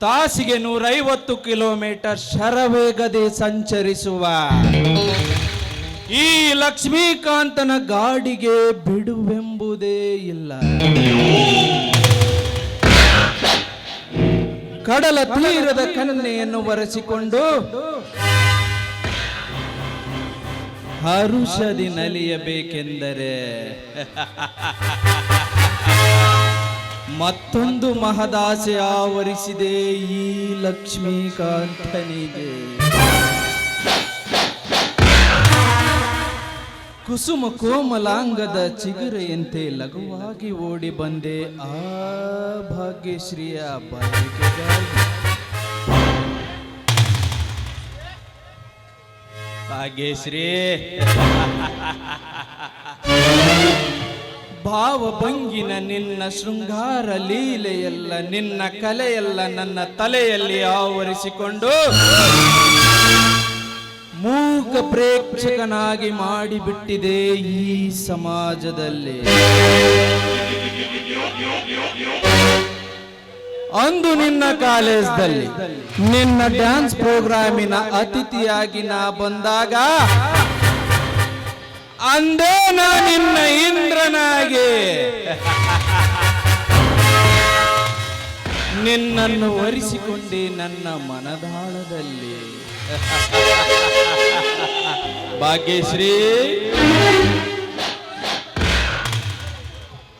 ತಾಸಿಗೆ ನೂರೈವತ್ತು ಕಿಲೋಮೀಟರ್ ಶರವೇಗದೆ ಸಂಚರಿಸುವ. ಈ ಲಕ್ಷ್ಮೀಕಾಂತನ ಗಾಡಿಗೆ ಬಿಡುವೆಂಬುದೇ ಇಲ್ಲ. ಕಡಲ ತೀರದ ಕನ್ನೆಯನ್ನು ಒರೆಸಿಕೊಂಡು ಹರುಷದಿ ನಲಿಯಬೇಕೆಂದರೆ ಮತ್ತೊಂದು ಮಹದಾಸೆ ಆವರಿಸಿದೆ ಈ ಲಕ್ಷ್ಮೀಕಾಂತನಿಗೆ. ಕುಸುಮ ಕೋಮಲಾಂಗದ ಚಿಗುರೆಯಂತೆ ಲಘುವಾಗಿ ಓಡಿ ಬಂದೆ. ಆ ಭಾಗ್ಯಶ್ರೀಯ ಬಯಕೆಗಾಗಿ ಭಾಗ್ಯಶ್ರೀ. ಭಾವಭಂಗಿನ ನಿನ್ನ ಶೃಂಗಾರ ಲೀಲೆಯೆಲ್ಲ ನಿನ್ನ ಕಲೆಯೆಲ್ಲ ನನ್ನ ತಲೆಯಲ್ಲಿ ಆವರಿಸಿಕೊಂಡು. ಮೂಕ ಪ್ರೇಕ್ಷಕನಾಗಿ ಮಾಡಿಬಿಟ್ಟಿದೆ ಈ ಸಮಾಜದಲ್ಲಿ. ಅಂದು ನಿನ್ನ ಕಾಲೇಜ್ದಲ್ಲಿ ನಿನ್ನ ಡ್ಯಾನ್ಸ್ ಪ್ರೋಗ್ರಾಮಿನ ಅತಿಥಿಯಾಗಿ ನಾ ಬಂದಾಗ ಅಂದೇ ನಾ ನಿನ್ನ ಇಂದ್ರನಾಗಿ. ನಿನ್ನನ್ನು ಒರಿಸಿಕೊಂಡೆ ನನ್ನ ಮನದಾಳದಲ್ಲಿ. ಭಾಗ್ಯಶ್ರೀ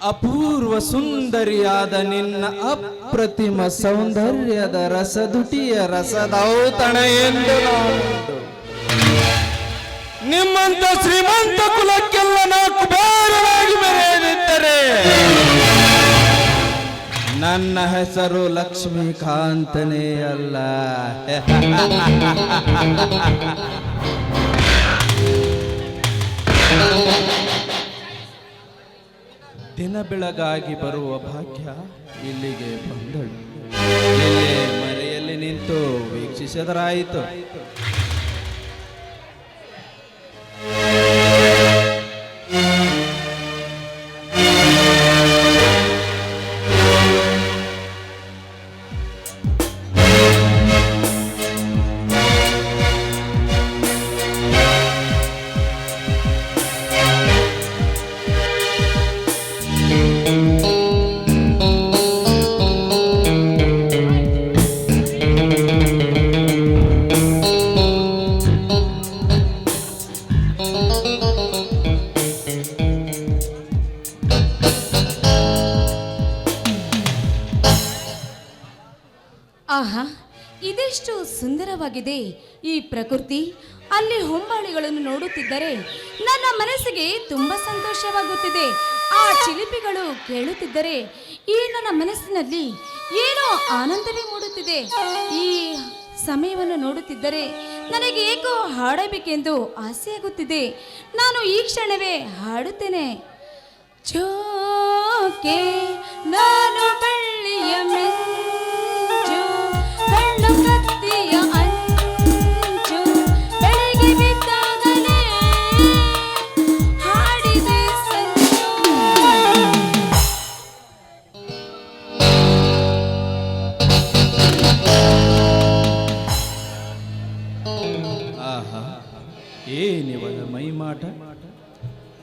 ಅಪೂರ್ವ ಸುಂದರಿಯಾದ ನಿನ್ನ ಅಪ್ರತಿಮ ಸೌಂದರ್ಯದ ರಸದುಟಿಯ ರಸದೌತಣ ಎಂದು. ನಿಮ್ಮಂತ ಶ್ರೀಮಂತ ಕುಲಕ್ಕೆಲ್ಲ ನಾಲ್ಕು ಬೇರೆಯಾಗಿ ಮೆರೆಯದಿದ್ದರೆ ನನ್ನ ಹೆಸರು ಲಕ್ಷ್ಮೀಕಾಂತನೇ ಅಲ್ಲ ದಿನ ಬೆಳಗಾಗಿ ಬರುವ ಭಾಗ್ಯ ಇಲ್ಲಿಗೆ ಬಂದಳು. ಇಲ್ಲೇ ಮರೆಯಲ್ಲಿ ನಿಂತು ವೀಕ್ಷಿಸಿದರಾಯಿತು. ಸುಂದರವಾಗಿದೆ ಈ ಪ್ರಕೃತಿ ಅಲ್ಲಿ ಹೊಂಬಾಳಿಗಳನ್ನು ನೋಡುತ್ತಿದ್ದರೆ ನನ್ನ ಮನಸ್ಸಿಗೆ ತುಂಬ ಸಂತೋಷವಾಗುತ್ತಿದೆ. ಆ ಚಿಲಿಪಿಗಳು ಕೇಳುತ್ತಿದ್ದರೆ ಈ ನನ್ನ ಮನಸ್ಸಿನಲ್ಲಿ ಏನೋ ಆನಂದವೇ ಮೂಡುತ್ತಿದೆ. ಈ ಸಮಯವನ್ನು ನೋಡುತ್ತಿದ್ದರೆ ನನಗೆ ಏಕೋ ಹಾಡಬೇಕೆಂದು ಆಸೆಯಾಗುತ್ತಿದೆ. ನಾನು ಈ ಕ್ಷಣವೇ ಹಾಡುತ್ತೇನೆ. ಚೋಕೆ ನಾನು ಬಳ್ಳಿಯ ಮೆಂಚು ಏನಿವಳ ಮೈಮಾಟ,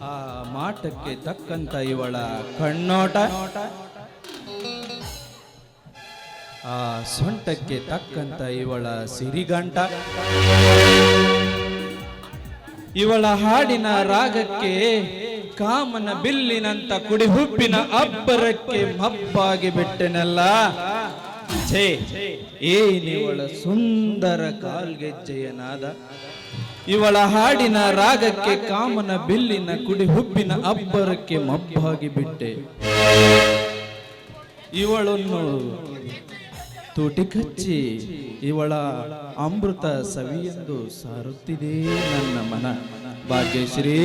ಆ ಮಾಟಕ್ಕೆ ತಕ್ಕಂತ ಇವಳ ಕಣ್ಣೋಟ. ಆ ಸೊಂಟಕ್ಕೆ ತಕ್ಕಂತ ಇವಳ ಸಿರಿಗಂಟ. ಇವಳ ಹಾಡಿನ ರಾಗಕ್ಕೆ ಕಾಮನ ಬಿಲ್ಲಿನಂತ ಕುಡಿಹುಪ್ಪಿನ ಅಬ್ಬರಕ್ಕೆ ಮಬ್ಬಾಗಿ ಬಿಟ್ಟೆನಲ್ಲ. ಏನಿವಳ ಸುಂದರ ಕಾಲ್ಗೆಜ್ಜೆಯ ನಾದ ಇವಳ ಹಾಡಿನ ರಾಗಕ್ಕೆ ಕಾಮನ ಬಿಲ್ಲಿನ ಕುಡಿ ಹುಬ್ಬಿನ ಅಬ್ಬರಕ್ಕೆ ಮಬ್ಬಾಗಿ ಬಿಟ್ಟೆ. ಇವಳನ್ನು ತೂಟಿ ಕಚ್ಚಿ ಇವಳ ಅಮೃತ ಸವಿಯೆಂದು ಸಾರುತ್ತಿದೆ ನನ್ನ ಮನ. ಭಾಗ್ಯಶ್ರೀ.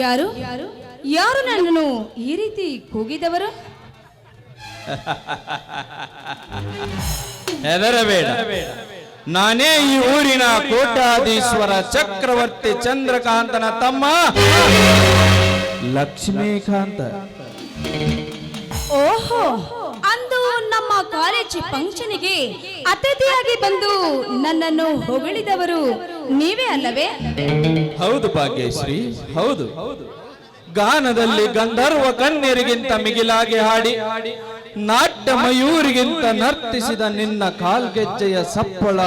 ಯಾರು? ಯಾರು ನನ್ನನ್ನು ಈ ರೀತಿ ಕೂಗಿದವರು? ಹೆದರಬೇಡ. ನಾನೇ ಈ ಊರಿನ ಕೋಟಾಧೀಶ್ವರ ಚಕ್ರವರ್ತಿ ಚಂದ್ರಕಾಂತನ ತಮ್ಮ. ಲಕ್ಷ್ಮೀಕಾಂತ. ಓಹೋ ಅಂದು ನಮ್ಮ ಕಾಲೇಜ್ ಫಂಕ್ಷನ್ಗೆ ಅತಿಥಿಯಾಗಿ ಬಂದು ನನ್ನನ್ನು ಹೊಗಳಿದವರು ನೀವೇ ಅಲ್ಲವೇ? ಹೌದು ಭಾಗ್ಯಶ್ರೀ ಹೌದು. ಗಾನದಲ್ಲಿ ಗಂಧರ್ವ ಕನ್ಯರಿಗಿಂತ ಮಿಗಿಲಾಗಿ ಹಾಡಿ. ನಾಟ್ಯ ಮಯೂರಿಗಿಂತ ನರ್ತಿಸಿದ ನಿನ್ನ ಕಾಲ್ಗೆಜ್ಜೆಯ ಸಪ್ಪಳ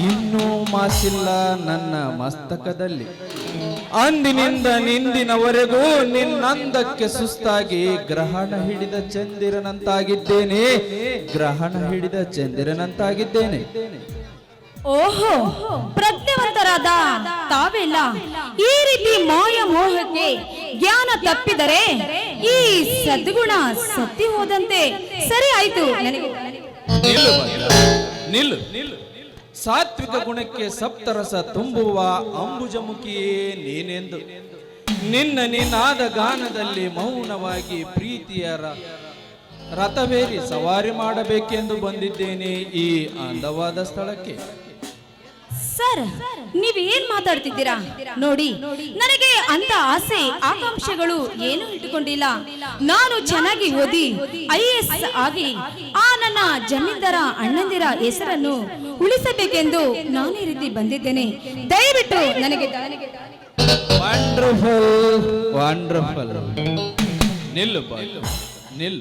ಇನ್ನೂ ಮಾಸಿಲ್ಲ ನನ್ನ ಮಸ್ತಕದಲ್ಲಿ. ಅಂದಿನಿಂದ ನಿಂದಿನವರೆಗೂ ನಿನ್ನಂದಕ್ಕೆ ಸುಸ್ತಾಗಿ ಗ್ರಹಣ ಹಿಡಿದ ಚಂದಿರನಂತಾಗಿದ್ದೇನೆ. ಗ್ರಹಣ ಹಿಡಿದ ಚಂದಿರನಂತಾಗಿದ್ದೇನೆ. ಓಹೋ, ಪ್ರಜ್ಞಾವಂತರಾದ ತಾವೆಲ್ಲ ಈ ರೀತಿ ಮಾಯ ಮೋಹಕ್ಕೆ ಜ್ಞಾನ ತಪ್ಪಿದರೆ ಈ ಸದ್ಗುಣ ಸತ್ತಿ ಹೋದಂತೆ ಸರಿ ಆಯ್ತು ನನಗೆ. ಸಾತ್ವಿಕ ಗುಣಕ್ಕೆ ಸಪ್ತರಸ ತುಂಬುವ ಅಂಬುಜಮುಖಿಯೇ ನೀನೆಂದು. ನಿನ್ನ ನಿನ್ನಾದ ಗಾನದಲ್ಲಿ ಮೌನವಾಗಿ ಪ್ರೀತಿಯ ರ- ರಥವೇರಿ ಸವಾರಿ ಮಾಡಬೇಕೆಂದು ಬಂದಿದ್ದೇನೆ ಈ ಅಂದವಾದ ಸ್ಥಳಕ್ಕೆ. ಸರ್, ನೀವೇನ್ ಮಾತಾಡ್ತಿದ್ದೀರಾ? ನೋಡಿ, ನನಗೆ ಅಂತ ಆಸೆ, ಆಕಾಂಕ್ಷೆಗಳು ಏನು ಇಟ್ಟುಕೊಂಡಿಲ್ಲ. ನಾನು ಚೆನ್ನಾಗಿ ಓದಿ, ಐ ಎಸ್ ಆಗಿ, ಆ ನನ್ನ ಜಮೀನ್ದಾರ ಅಣ್ಣಂದಿರ ಹೆಸರನ್ನು ಉಳಿಸಬೇಕೆಂದು ನಾನು ಈ ರೀತಿ ಬಂದಿದ್ದೇನೆ. ದಯವಿಟ್ಟು ನನಗೆ ನಿಲ್ಲು ನಿಲ್ಲು.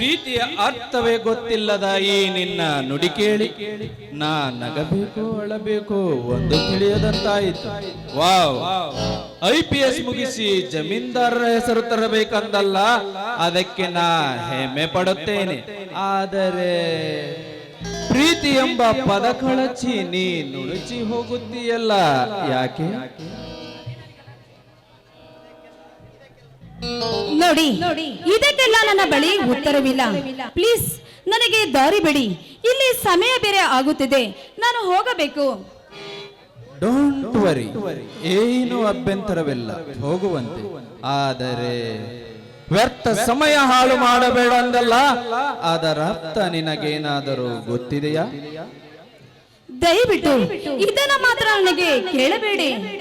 ಪ್ರೀತಿಯ ಅರ್ಥವೇ ಗೊತ್ತಿಲ್ಲದ ಈ ನಿನ್ನ ನುಡಿ ಕೇಳಿ, ನಾ ನಗಬೇಕು, ಅಳಬೇಕು, ಒಂದು ತಿಳಿಯದಂತಾಯಿತು. ವಾವ್. ಐ ಪಿ ಎಸ್ ಮುಗಿಸಿ ಜಮೀನ್ದಾರರ ಹೆಸರು ತರಬೇಕಂದಲ್ಲ, ಅದಕ್ಕೆ ನಾ ಹೆಮ್ಮೆ ಪಡುತ್ತೇನೆ. ಆದರೆ ಪ್ರೀತಿ ಎಂಬ ಪದ ಕಳಚಿ ನೀ ನುಡುಚಿ ಹೋಗುತ್ತೀಯಲ್ಲ, ಯಾಕೆ? ನೋಡಿ ಇದಕ್ಕೆಲ್ಲ ನನ್ನ ಬಳಿ ಉತ್ತರವಿಲ್ಲ. ಪ್ಲೀಸ್ ನನಗೆ ದಾರಿ ಬಿಡಿ. ಇಲ್ಲಿ ಸಮಯ ಬೇರೆ ಆಗುತ್ತಿದೆ. ನಾನು ಹೋಗಬೇಕು. ಡೋಂಟ್ ವರಿ ಏನು ಅಭ್ಯಂತರವಿಲ್ಲ. ಹೋಗುವಂತೆ. ಆದರೆ ವ್ಯರ್ಥ ಸಮಯ ಹಾಳು ಮಾಡಬೇಡ ಅಂದಲ್ಲ. ಅದರ ಅರ್ಥ ನಿನಗೇನಾದರೂ ಗೊತ್ತಿದೆಯಾ? ದಯವಿಟ್ಟು ಇದನ್ನ ಮಾತ್ರ ನನಗೆ ಕೇಳಬೇಡಿ.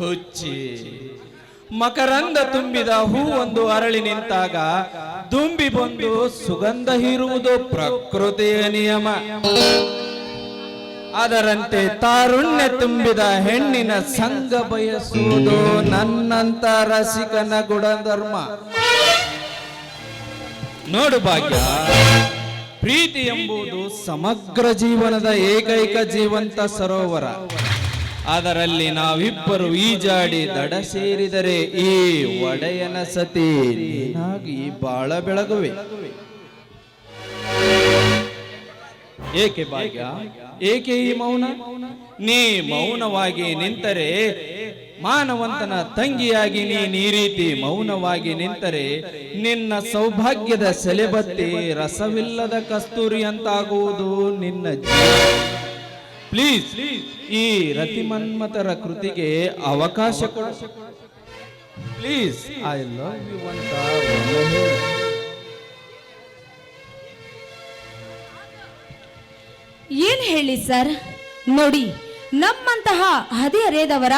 ಹುಚ್ಚಿ. ಮಕರಂದ ತುಂಬಿದ ಹೂ ಒಂದು ಅರಳಿ ನಿಂತಾಗ ದುಂಬಿ ಬಂದು ಸುಗಂಧ ಹೀರುವುದು ಪ್ರಕೃತಿಯ ನಿಯಮ. ಅದರಂತೆ ತಾರುಣ್ಯ ತುಂಬಿದ ಹೆಣ್ಣಿನ ಸಂಘ ಬಯಸುವುದು ನನ್ನಂತ ರಸಿಕನ ಗುಣಧರ್ಮ. ನೋಡು ಭಾಗ್ಯ, ಪ್ರೀತಿ ಎಂಬುದು ಸಮಗ್ರ ಜೀವನದ ಏಕೈಕ ಜೀವಂತ ಸರೋವರ. ಅದರಲ್ಲಿ ನಾವಿಬ್ಬರು ಈಜಾಡಿ ದಡ ಸೇರಿದರೆ ಈ ಒಡೆಯನ ಸತಿ ನೀನಾಗಿ ಬಾಳ ಬೆಳಗುವೆ. ಏಕೆ ಭಾಗ್ಯ? ಏಕೆ ಈ ಮೌನ? ನೀ ಮೌನವಾಗಿ ನಿಂತರೆ ಮಾನವಂತನ ತಂಗಿಯಾಗಿ ನೀ ರೀತಿ ಮೌನವಾಗಿ ನಿಂತರೆ ನಿನ್ನ ಸೌಭಾಗ್ಯದ ಸೆಲೆಬತ್ತಿ ರಸವಿಲ್ಲದ ಕಸ್ತೂರಿ ಅಂತಾಗುವುದು ನಿನ್ನ ಪ್ಲೀಸ್ ಈ ರತಿಮನ್ಮತರ ಕೃತಿಗೆ ಅವಕಾಶ ಕೊಡು. ಪ್ಲೀಸ್ ಐ ಲವ್ ಯು ಅಂತ. ಏನ್ ಹೇಳಿ ಸರ್? ನೋಡಿ ನಮ್ಮಂತಹ ಹದಿಹರೆಯದವರ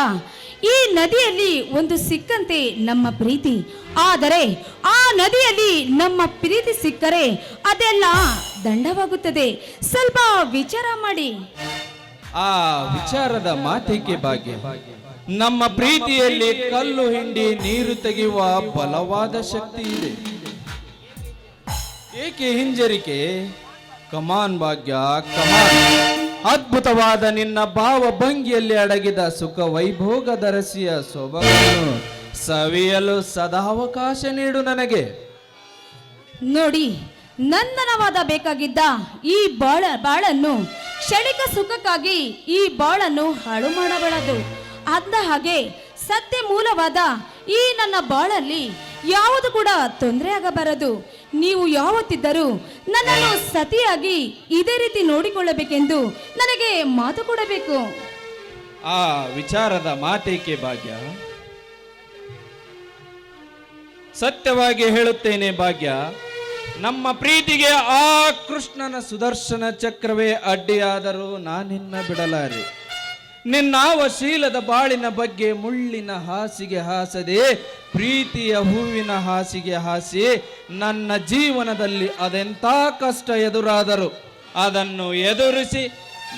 ಈ ನದಿಯಲ್ಲಿ ಒಂದು ಸಿಕ್ಕಂತೆ ನಮ್ಮ ಪ್ರೀತಿ. ಆದರೆ ಆ ನದಿಯಲ್ಲಿ ನಮ್ಮ ಪ್ರೀತಿ ಸಿಕ್ಕರೆ ಅದೆಲ್ಲ ದಂಡವಾಗುತ್ತದೆ. ಸ್ವಲ್ಪ ವಿಚಾರ ಮಾಡಿ. ಆ ವಿಚಾರದ ಮಾತಿಗೆ ಭಾಗ್ಯ ನಮ್ಮ ಪ್ರೀತಿಯಲ್ಲಿ ಕಲ್ಲು ಹಿಂಡಿ ನೀರು ತೆಗೆಯುವ ಬಲವಾದ ಶಕ್ತಿ ಇದೆ. ಏಕೆ ಹಿಂಜರಿಕೆ? ಕಮಾನ್ ಭಾಗ್ಯ, ಕಮಾನ್. ಅದ್ಭುತವಾದ ನಿನ್ನ ಭಾವ ಭಂಗಿಯಲ್ಲಿ ಅಡಗಿದ ಸುಖ ವೈಭೋಗ ದರಸಿಯ ಸೊಬಗನ್ನು ಸವಿಯಲು ಸದಾವಕಾಶ ನೀಡು ನನಗೆ. ನೋಡಿ ನಂದನವಾದ ಬೇಕಾಗಿದ್ದ ಈ ಬಾಳ ಬಾಳನ್ನು ಕ್ಷಣಿಕ ಸುಖಕ್ಕಾಗಿ ಈ ಬಾಳನ್ನು ಹಾಳು ಮಾಡಬಾರದು. ಅಂದ ಹಾಗೆ ಸತ್ಯ ಮೂಲವಾದ ಈ ನನ್ನ ಬಾಳಲ್ಲಿ ಯಾವುದು ಕೂಡ ತೊಂದರೆ ಆಗಬಾರದು. ನೀವು ಯಾವತ್ತಿದ್ದರೂ ನನ್ನನ್ನು ಸತಿಯಾಗಿ ಇದೇ ರೀತಿ ನೋಡಿಕೊಳ್ಳಬೇಕೆಂದು ನನಗೆ ಮಾತು ಕೊಡಬೇಕು. ಆ ವಿಚಾರದ ಮಾತೇಕೆ ಭಾಗ್ಯ? ಸತ್ಯವಾಗಿ ಹೇಳುತ್ತೇನೆ ಭಾಗ್ಯ ನಮ್ಮ ಪ್ರೀತಿಗೆ ಆ ಕೃಷ್ಣನ ಸುದರ್ಶನ ಚಕ್ರವೇ ಅಡ್ಡಿಯಾದರೂ ನಾನಿನ್ನ ಬಿಡಲಾರೆ. ನಿನ್ನಾವಶೀಲದ ಬಾಳಿನ ಬಗ್ಗೆ ಮುಳ್ಳಿನ ಹಾಸಿಗೆ ಹಾಸದೆ, ಪ್ರೀತಿಯ ಹೂವಿನ ಹಾಸಿಗೆ ಹಾಸಿ, ನನ್ನ ಜೀವನದಲ್ಲಿ ಅದೆಂಥ ಕಷ್ಟ ಎದುರಾದರು ಅದನ್ನು ಎದುರಿಸಿ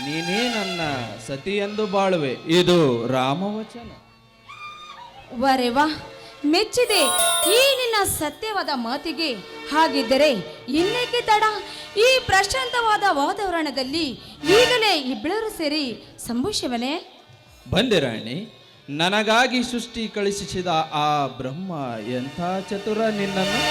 ನೀನೇ ನನ್ನ ಸತಿಯೆಂದು ಬಾಳುವೆ. ಇದು ರಾಮವಚನ. ವರೆ ವಾ ಮೆಚ್ಚಿದೆ. ಈ ನಿನ್ನ ಸತ್ಯವಾದ ಮಾತಿಗೆ ಹಾಗಿದ್ದರೆ ಇನ್ನೇಕೆ ತಡ? ಈ ಪ್ರಶಾಂತವಾದ ವಾತಾವರಣದಲ್ಲಿ ಈಗಲೇ ಇಬ್ಬಳರು ಸೇರಿ ಸಂಭೂಷವನೇ ಬಂದೆ ರಾಣಿ ನನಗಾಗಿ ಸೃಷ್ಟಿ ಕಳಿಸಿದ ಆ ಬ್ರಹ್ಮ ಎಂಥ ಚತುರ ನಿನ್ನನ್ನು?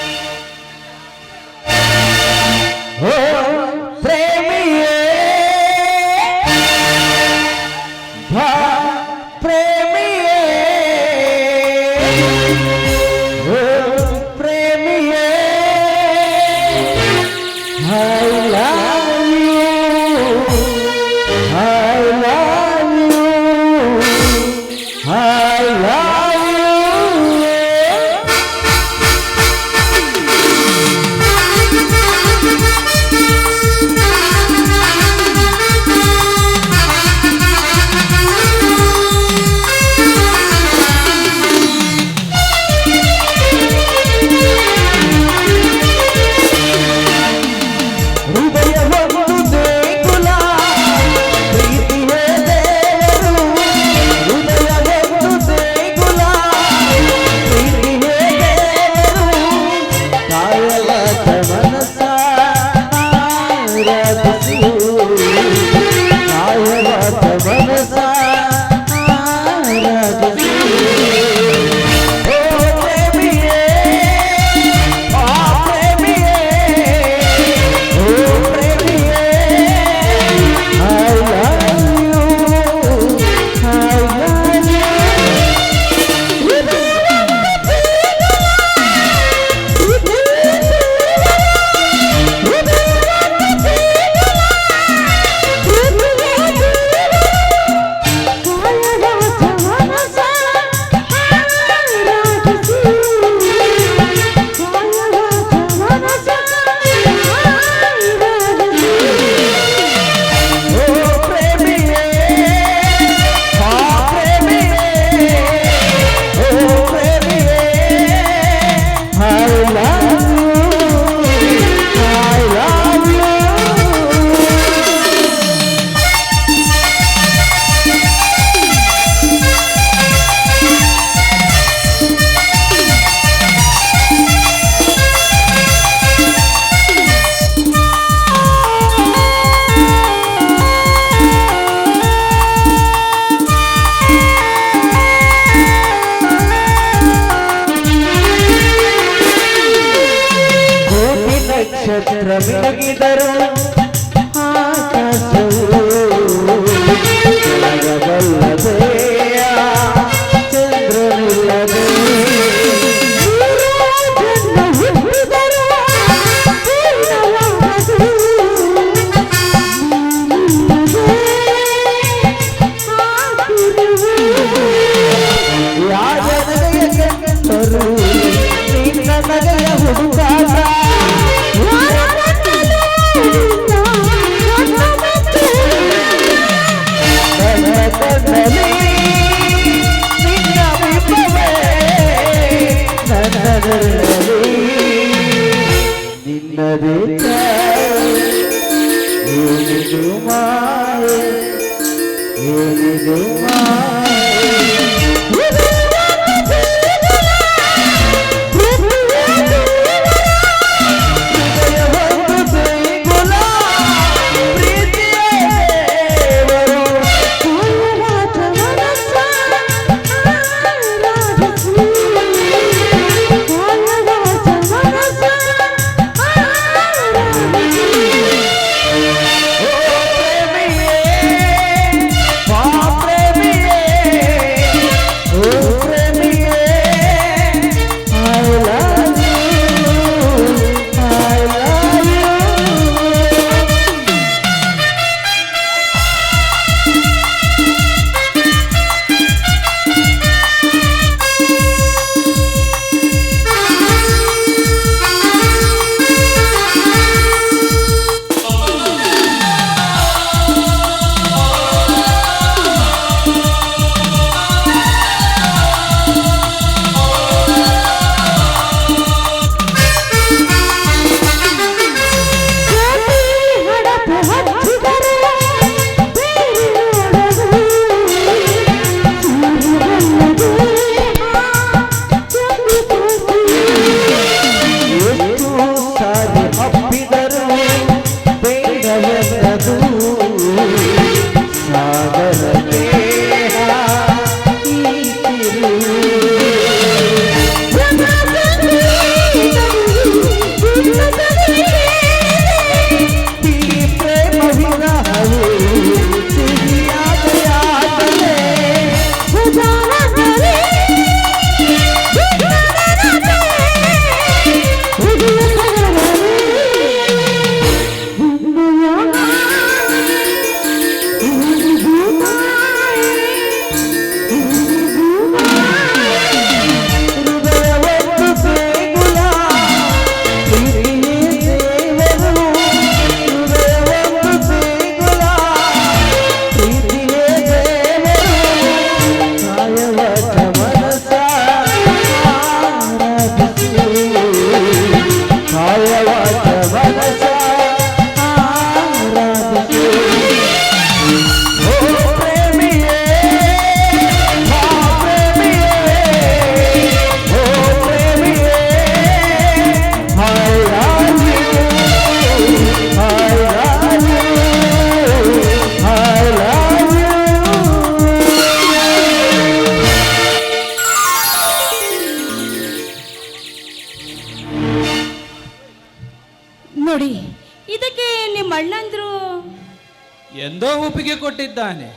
ಕೊಟ್ಟಿದ್ದಾನೆ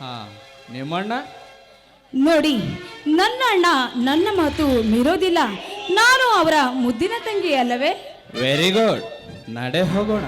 ಹಾ ನಿಮ್ಮಣ್ಣ? ನೋಡಿ ನನ್ನ ಅಣ್ಣ ನನ್ನ ಮಾತು ಮೀರೋದಿಲ್ಲ. ನಾನು ಅವರ ಮುದ್ದಿನ ತಂಗಿ ಅಲ್ಲವೇ? ವೆರಿ ಗುಡ್ ನಡೆ ಹೋಗೋಣ.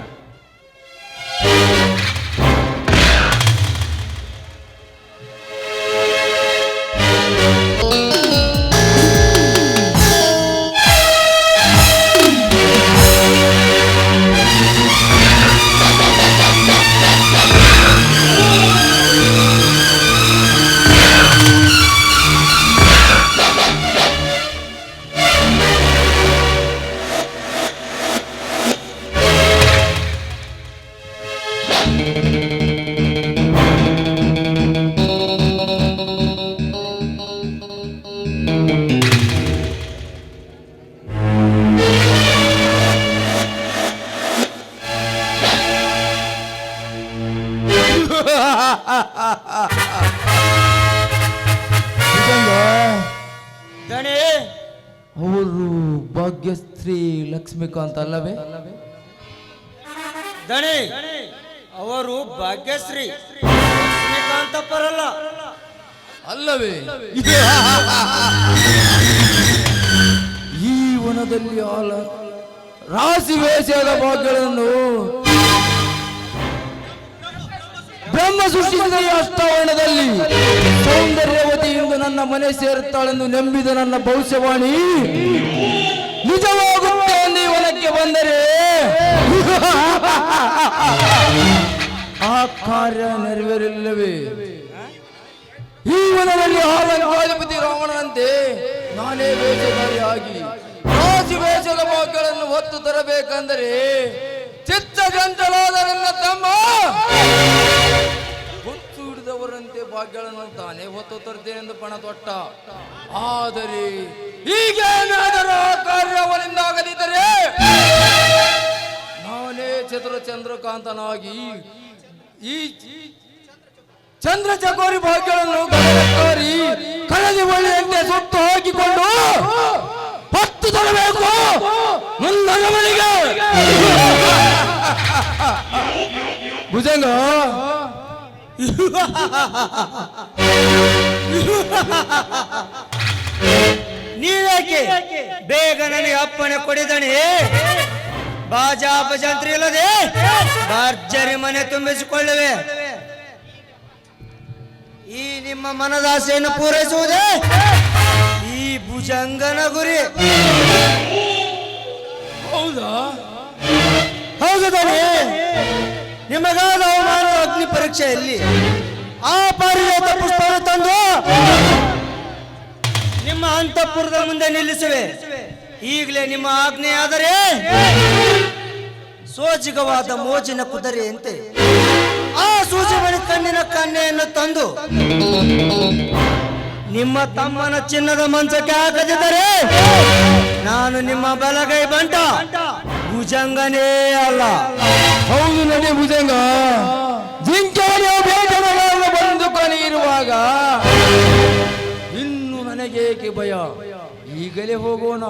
ಭಾಗ್ಯಶ್ರೀ ಲಕ್ಷ್ಮೀಕಾಂತ್ ಅಲ್ಲವೇ? ದಣಿ ಅವರು ಭಾಗ್ಯಶ್ರೀ. ಲಕ್ಷ್ಮೀಕಾಂತ ಪರಲ್ಲ. ಅಲ್ಲವೇ? ಈ ವನದಲ್ಲಿ ಆಲ ರಾಶಿ ವೇಷದ ಭಾಗ್ಯಗಳನ್ನು ಬ್ರಹ್ಮ ಸೃಷ್ಟಿಸಿದ ಈ ಅಷ್ಟಾವರಣದಲ್ಲಿ ಸೌಂದರ್ಯವತಿ ಇಂದು ನನ್ನ ಮನೆ ಸೇರುತ್ತಾಳೆಂದು ನಂಬಿದ ನನ್ನ ಭವಿಷ್ಯವಾಣಿ. ನಿಜವಾಗುತ್ತೆ ಎಂದು ಬಂದರೆ. ಆ ಕಾರ್ಯ ನೆರವೇರಿಲ್ಲವೇ? ಈ ವನದಲ್ಲಿ ಹಾಲಂಕಾಧಿಪತಿ ರಾವಣನಂತೆ ನಾನೇ ವೇಷಧಾರಿಯಾಗಿ ರಾಜು ವೇಷದ ಮಕ್ಕಳನ್ನು ಹೊತ್ತು ತರಬೇಕೆಂದರೆ ಚಿತ್ತ ಗಂಟಲಾದರನ್ನ ತಮ್ಮ ಹಿಡಿದವರಂತೆ ಭಾಗ್ಯಗಳನ್ನು ತಾನೇ ಹೊತ್ತು ತರ್ತೇನೆಂದು ಪಣ ತೊಟ್ಟ ಆದರೆ ಈಗೇನಾದರೂ ಆ ಕಾರ್ಯವನಿಂದ ಆಗದಿದ್ದರೆ ನಾನೇ ಚತುರ ಚಂದ್ರಕಾಂತನಾಗಿ ಈ ಚಂದ್ರ ಚಕೋರಿ ಭಾಗ್ಯಗಳನ್ನು ಕಳೆದಿ ಒಳ್ಳೆಯಂತೆ ಸುಟ್ಟು ಹಾಕಿಕೊಂಡು ಹತ್ತು ತರಬೇಕು ಮುಂದನ ಭುಜಂಗ. ನೀವೇಕೆ? ಬೇಗ ನನಗೆ ಅಪ್ಪಣೆ ಕೊಡಿದಣಿ. ಬಾಜಾ ಭಜಂತ್ರಿ ಇಲ್ಲದೆ ಭರ್ಜರಿ ಮನೆ ತುಂಬಿಸಿಕೊಳ್ಳುವೆ. ಈ ನಿಮ್ಮ ಮನದಾಸೆಯನ್ನು ಪೂರೈಸುವುದೇ ಈ ಭುಜಂಗನ ಗುರಿ. ಹೌದಾ? ಹೌದು ನಿಮಗಾದ ಅವಮಾನ ಅಗ್ನಿ ಪರೀಕ್ಷೆಯಲ್ಲಿ ಆ ಪಾರಿಜಾತ ಪುಷ್ಪವನ್ನು ತಂದು ನಿಮ್ಮ ಅಂತಃಪುರದ ಮುಂದೆ ನಿಲ್ಲಿಸುವೆ. ಈಗಲೇ ನಿಮ್ಮ ಆಜ್ಞೆಯಾದರೆ ಸೋಜಿಗವಾದ ಮೋಜಿನ ಕುದುರೆಯಂತೆ ಆ ಸೂಜಿಮಣಿ ಕಣ್ಣಿನ ಕನ್ನೆಯನ್ನು ತಂದು ನಿಮ್ಮ ತಮ್ಮನ ಚಿನ್ನದ ಮಂಚಕ್ಕೆ ಹಾಕದಿದ್ದರೆ ನಾನು ನಿಮ್ಮ ಬಲಗೈ ಬಂಟ. ಭುಜಂಗನೇ ಅಲ್ಲ. ಹೌದು ನಡಿ ಭುಜಂಗ. ಜಿಂಕೆಯ ಬೇಟೆಗಳನ್ನು ಬಂದು ಇರುವಾಗ ಇನ್ನು ನನಗೇಕೆ ಭಯ? ಈಗಲೇ ಹೋಗೋಣ.